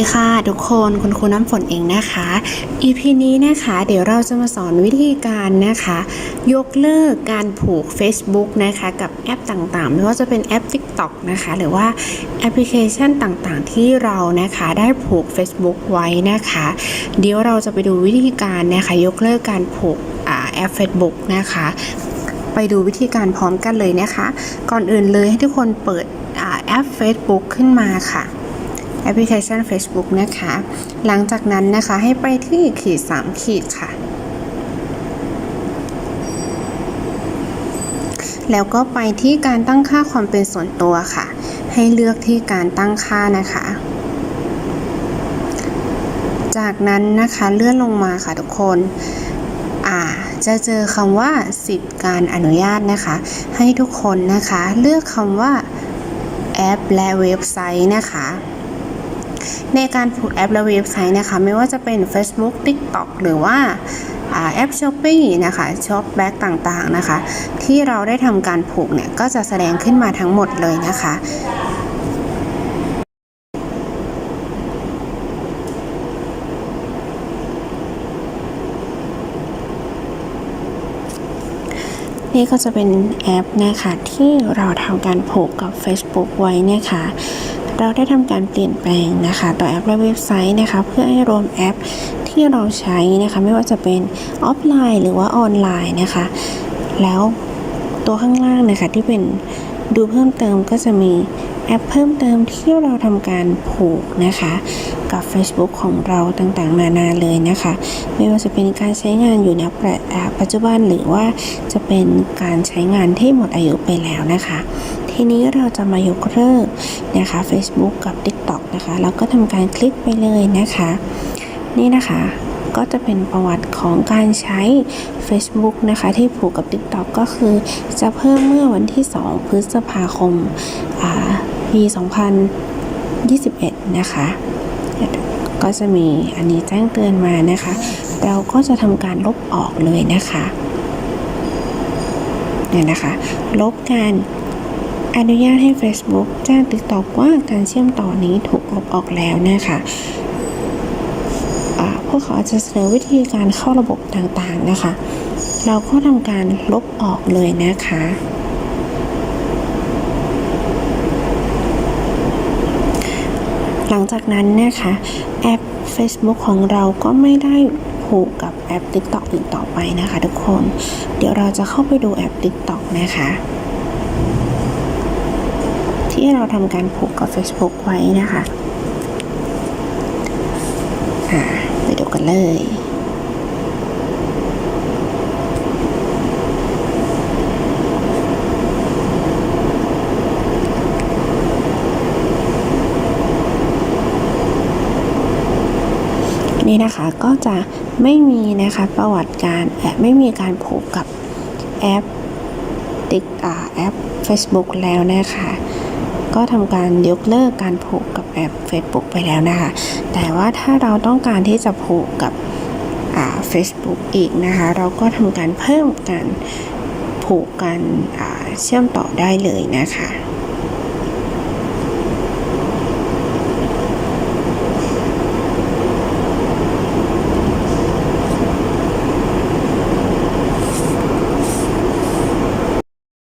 สวัสดีค่ะทุกคนคุณครูน้ำฝนเองนะคะ EP นี้นะคะ เดี๋ยวเราจะมาสอนวิธีการนะคะ ยกเลิกการผูก Facebook นะคะ กับแอปต่างๆ ไม่ว่าจะเป็นแอป TikTok นะคะ หรือว่าแอปพลิเคชันต่างๆ ที่เรานะคะได้ผูก Facebook ไว้นะคะ เดี๋ยวเราจะไปดูวิธีการนะคะ ยกเลิกการผูกแอป Facebook นะคะไปดูวิธีการพร้อมกันเลยนะคะ ก่อนอื่นเลยให้ทุกคนเปิดอแอป Facebook ขึ้นมาค่ะ แอปพลิเคชัน Facebook นะคะ หลังจากนั้นนะคะให้ไปที่ขีด 3 ขีดค่ะ แล้วก็ไปที่การตั้งค่าความเป็นส่วนตัวค่ะ ให้เลือกที่การตั้งค่านะคะ จากนั้นนะคะเลื่อนลงมาค่ะทุกคนอ่าจะเจอคำว่าสิทธิการอนุญาตนะคะ ให้ทุกคนนะคะ เลือกคำว่าแอปและเว็บไซต์นะคะ ในการผูกแอปและเว็บไซต์นะคะ ไม่ว่าจะเป็น Facebook TikTok หรือว่าแอ่าแอป s h o p e e นะคะช็อปแบ็กต่างๆนะคะ ที่เราได้ทำการผูกเนี่ย ก็จะแสดงขึ้นมาทั้งหมดเลยนะคะนี่ก็จะเป็นแอปนะคะที่เราทำการผูกกับ Facebook ไว้นะคะ เราได้ทำการเปลี่ยนแปลงนะคะ ต่อแอปและเว็บไซต์นะคะ เพื่อให้รวมแอปที่เราใช้นะคะ ไม่ว่าจะเป็นออฟไลน์หรือว่าออนไลน์นะคะ แล้วตัวข้างล่างนะคะที่เป็นดูเพิ่มเติมก็จะมีแอปเพิ่มเติมที่เราทำการผูกนะคะ กับ Facebook ของเราต่างๆนานาเลยนะคะ ไม่ว่าจะเป็นการใช้งานอยู่ในปัจจุบันหรือว่าจะเป็นการใช้งานที่หมดอายุไปแล้วนะคะ ทีนี้เราจะมายกเลิกนะคะ Facebook กับ TikTok นะคะแล้วก็ทำการคลิกไปเลยนะคะ นี่นะคะก็จะเป็นประวัติของการใช้ Facebook นะคะ ที่ผูกกับ TikTok ก็คือจะเพิ่มเมื่อวันที่ 2 พฤษภาคมอ่าปี2021 นะคะ ก็จะมีอันนี้แจ้งเตือนมานะคะ เราก็จะทำการลบออกเลยนะคะเนี่ยนะคะ ลบการ อนุญาตให้ Facebook แจ้ง TikTok ว่าการเชื่อมต่อนี้ถูกลบออกแล้วนะคะพวกเขาอาจจะเสนอวิธีการเข้าระบบต่างๆนะคะ เราก็ทำการลบออกเลยนะคะหลังจากนั้นนะคะแอป Facebook ของเราก็ไม่ได้ผูกกับแอป TikTok อีกต่อไปนะคะทุกคน เดี๋ยวเราจะเข้าไปดูแอป TikTok นะคะ ที่เราทำการผูกกับ Facebook ไว้นะคะไปดูกันเลยนี่นะคะก็จะไม่มีนะคะประวัติการแอบไม่มีการผูกกับแอปติ๊กอ่าแอป Facebook แล้วนะคะ ก็ทำการยกเลิกการผูกกับแอป Facebook ไปแล้วนะคะ แต่ว่าถ้าเราต้องการที่จะผูกกับ Facebook อีกนะคะ เราก็ทำการเพิ่มการผูกกันเชื่อมต่อได้เลยนะคะ